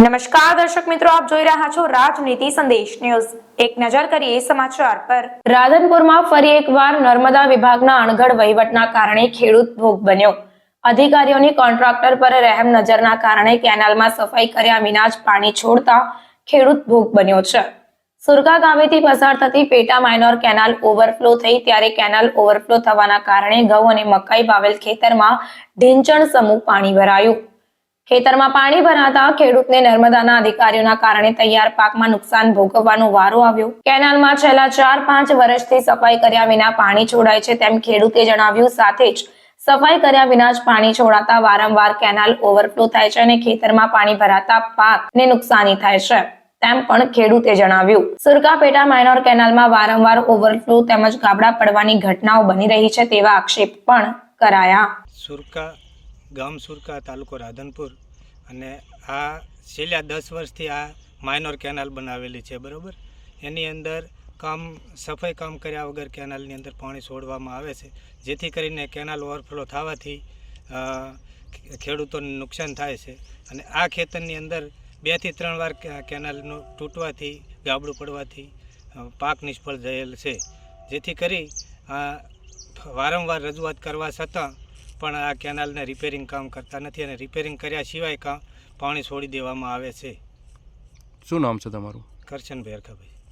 નમસ્કાર દર્શક મિત્રો, આપ જોઈ રહ્યા છો રાજનીતિ સંદેશ ન્યૂઝ. એક નજર કરીએ સમાચાર પર. રાધનપુરમાં ફરી એકવાર નર્મદા વિભાગના અણઘડ વહીવટના કારણે ખેડૂત ભોગ બન્યો. અધિકારીઓની કોન્ટ્રાક્ટર પર રહેમ નજરના કારણે કેનાલમાં સફાઈ કર્યા વિના જ પાણી છોડતા ખેડૂત ભોગ બન્યો છે. સુરગા ગામેથી પસાર થતી પેટા માઇનોર કેનાલ ઓવરફ્લો થઈ ત્યારે કેનાલ ઓવરફ્લો થવાના કારણે ઘઉં અને મકાઈ વાવેલ ખેતરમાં ઢીંચણ સમૂહ પાણી ભરાયું. ખેતરમાં પાણી ભરાતા ખેડૂતને નર્મદાના અધિકારીઓના કારણે તૈયાર પાકમાં નુકસાન ભોગવવાનો વારો આવ્યો. કેનાલમાં છેલ્લા ચાર, પાંચ વર્ષથી સફાઈ કર્યા વિના પાણી છોડાય છે તેમ ખેડૂતે જણાવ્યું. સાથે જ સફાઈ કર્યા વિના જ પાણી છોડાતા વારંવાર કેનાલ ઓવરફ્લો થાય છે અને ખેતરમાં પાણી ભરાતા પાકને નુકસાની થાય છે તેમ પણ ખેડૂતે જણાવ્યું. સુરકાપેટા માઇનોર કેનાલમાં વારંવાર ઓવરફ્લો તેમજ ગાબડા પડવાની ઘટનાઓ બની રહી છે તેવા આક્ષેપ પણ કરાયા. સુરકા ગામ સુરકા તાલુકો રાધનપુર અને આ છેલ્લા દસ વર્ષથી આ માઇનોર કેનાલ બનાવેલી છે, બરાબર? એની અંદર કામ, સફાઈ કામ કર્યા વગર કેનાલની અંદર પાણી છોડવામાં આવે છે, જેથી કરીને કેનાલ ઓવરફ્લો થવાથી ખેડૂતોને નુકસાન થાય છે. અને આ ખેતરની અંદર બેથી ત્રણ વાર કેનાલનું તૂટવાથી, ગાબડું પડવાથી પાક નિષ્ફળ થયેલ છે. જેથી કરી વારંવાર રજૂઆત કરવા છતાં પણ આ કેનાલને રિપેરિંગ કામ કરતા નથી અને રિપેરિંગ કર્યા સિવાય કામ પાણી છોડી દેવામાં આવે છે. શું નામ છે તમારું? કરશન ભેરખાભાઈ